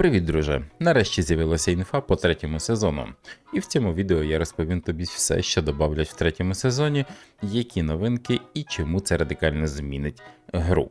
Привіт, друже! Нарешті з'явилася інфа по третьому сезону. І в цьому відео я розповім тобі все, що додавлять в третьому сезоні, які новинки і чому це радикально змінить гру.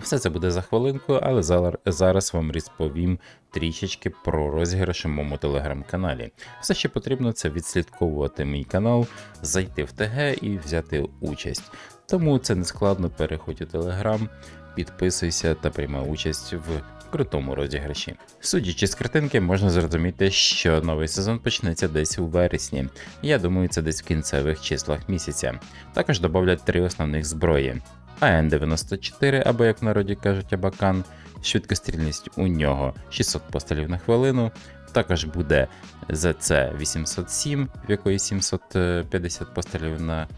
Все це буде за хвилинку, але зараз вам розповім трішечки про розіграш у моєму телеграм-каналі. Все, що потрібно, це відслідковувати мій канал, зайти в ТГ і взяти участь. Тому це не складно, переходь у телеграм, підписуйся та приймай участь в крутому розіграші. Судячи з картинки, можна зрозуміти, що новий сезон почнеться десь у вересні. Я думаю, це десь в кінцевих числах місяця. Також додавлять три основних зброї: АН-94, або як в народі кажуть Абакан, швидкострільність у нього 600 пострілів на хвилину. Також буде ЗЦ-807, в якої 750 пострілів на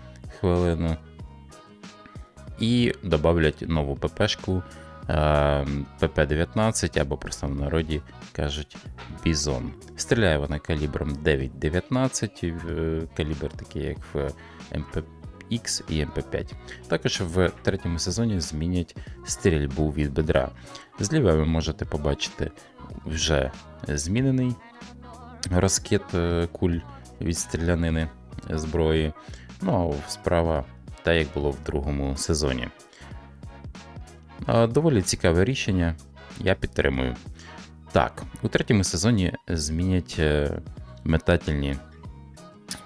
хвилину. І додавлять нову ППшку ПП-19 або просто в народі кажуть Бізон. Стріляє вона калібром 9,19, е, калібр такий, як в МПX і МП5. Також в третьому сезоні змінять стрільбу від бедра. Зліва ви можете побачити вже змінений розкид е, куль від стрілянини зброї. Ну а справа та як було в другому сезоні. Доволі цікаве рішення, я підтримую. Так, у третьому сезоні змінять е, метательні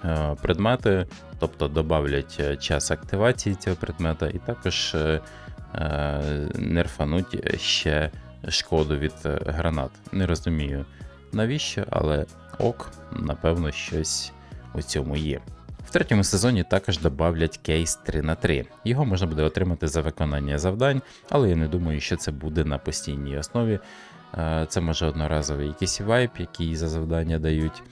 е, предмети, тобто додавлять е, час активації цього предмета, і також нерфануть ще шкоду від гранат. Не розумію навіщо, але ок, напевно, щось у цьому є. В третьому сезоні також додавлять кейс 3 на 3 Його можна буде отримати за виконання завдань, але я не думаю, що це буде на постійній основі. Е, Це може одноразовий якийсь вайп, який за завдання дають.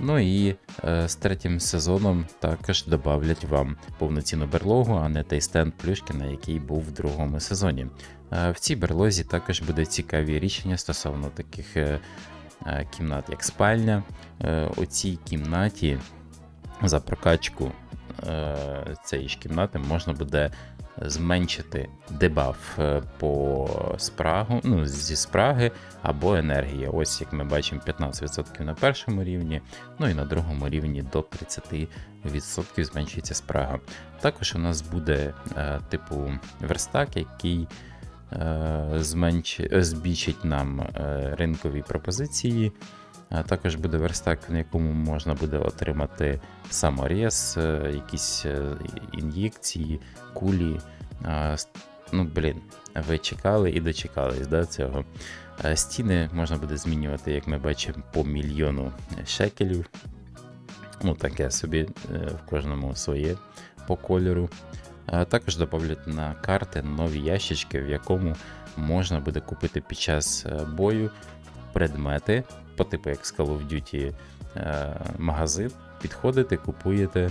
Ну і е, з третім сезоном також додавлять вам повноцінну берлогу, а не той стенд Плюшкіна, який був в другому сезоні. Е, В цій берлозі також буде цікаві рішення стосовно таких кімнат, як спальня. У цій кімнаті за прокачку е, цієї ж кімнати можна буде зменшити дебаф е, по спрагу, ну, зі спраги або енергії. Ось як ми бачимо, 15% на першому рівні, ну і на другому рівні до 30% зменшується спрага. Також у нас буде е, типу верстак, який зменш... збільшить нам ринкові пропозиції. Також буде верстак, на якому можна буде отримати саморез, е, якісь е, ін'єкції, кулі. Ну, блін, ви чекали і дочекались да, цього. Стіни можна буде змінювати, як ми бачимо, по мільйону шекелів. Ну, таке собі е, в кожному своє по кольору. Також додавлять на карти нові ящички, в якому можна буде купити під час бою предмети, по типу як з Call of Duty е, магазин. Підходите, купуєте.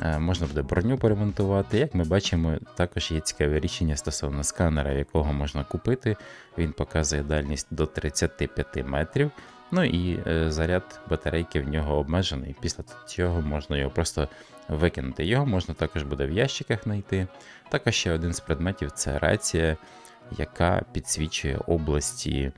Е, Можна буде броню поремонтувати. Як ми бачимо, також є цікаве рішення стосовно сканера, якого можна купити. Він показує дальність до 35 метрів. Ну і е, заряд батарейки в нього обмежений. Після цього можна його просто викинути. Його можна також буде в ящиках знайти. Також ще один з предметів це рація, яка підсвічує області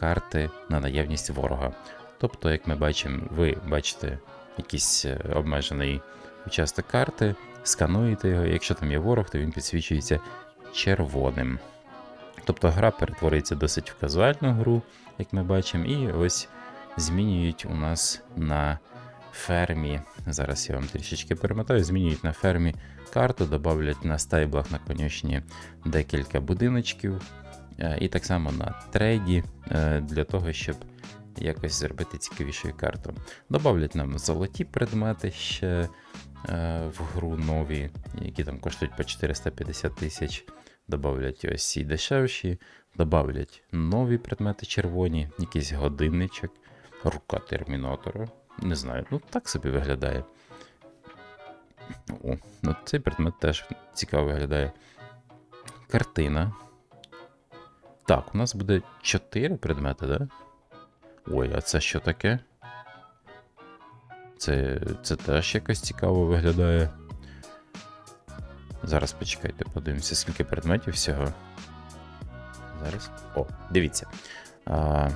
карти на наявність ворога. Тобто, як ми бачимо, ви бачите якийсь е, обмежений участок карти, скануєте його, якщо там є ворог, то він підсвічується червоним. Тобто гра перетворюється досить в казуальну гру, як ми бачимо, і ось змінюють у нас на фермі. Зараз я вам трішечки перемотаю, змінюють на фермі карту, додавлять на стайблах на конюшні декілька будиночків. Е, І так само на трейді е, для того, щоб якось зробити цікавішою карту. Добавлять нам золоті предмети ще е, в гру нові, які там коштують по 450 тисяч. Добавлять ось ці дешевші, добавлять нові предмети червоні, якийсь годинничок, рука термінатора. Не знаю, ну так собі виглядає. О, ну цей предмет теж цікаво виглядає. Картина. Так, у нас буде 4 предмети, да? Ой, а це що таке? Це, це теж якось цікаво виглядає. Зараз почекайте, подивимося, скільки предметів всього. Зараз. О, дивіться. А,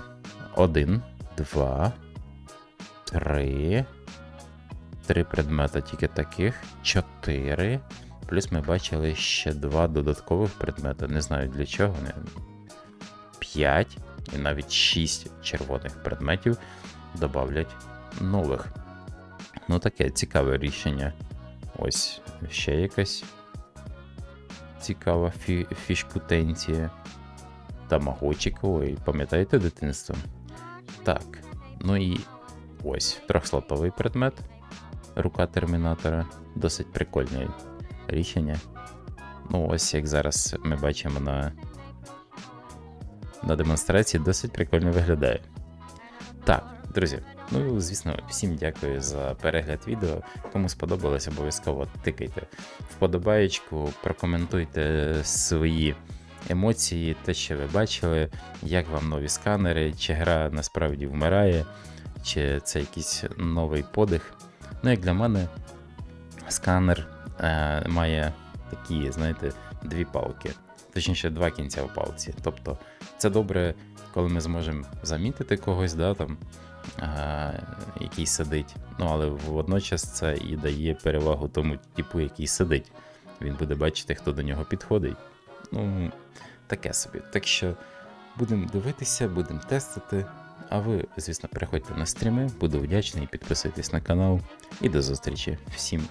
один, два, три. Три предмета тільки таких. Чотири. Плюс ми бачили ще два додаткових предмета. Не знаю для чого. П'ять і навіть шість червоних предметів додавлять нових. Ну, таке цікаве рішення. Ось ще якась цікава фі- фішкутенція. Тамагочик, ой, пам'ятаєте дитинство? Так. Ну і ось трьохслотовий предмет. Рука термінатора. Досить прикольне рішення. Ну, ось як зараз ми бачимо на, на демонстрації, досить прикольно виглядає. Так, друзі, ну звісно, всім дякую за перегляд відео. Кому сподобалось, обов'язково тикайте вподобаєчку, прокоментуйте свої емоції, те, що ви бачили, як вам нові сканери, чи гра насправді вмирає, чи це якийсь новий подих. Ну, як для мене, сканер е, має такі, знаєте, дві палки, точніше, два кінця в палці. Тобто, це добре, коли ми зможемо замітити когось, да, там, е, який сидить. Ну, але водночас це і дає перевагу тому типу, який сидить. Він буде бачити, хто до нього підходить. Ну, таке собі. Так що будемо дивитися, будемо тестити. А ви, звісно, переходьте на стріми, буду вдячний, підписуйтесь на канал. І до зустрічі. Всім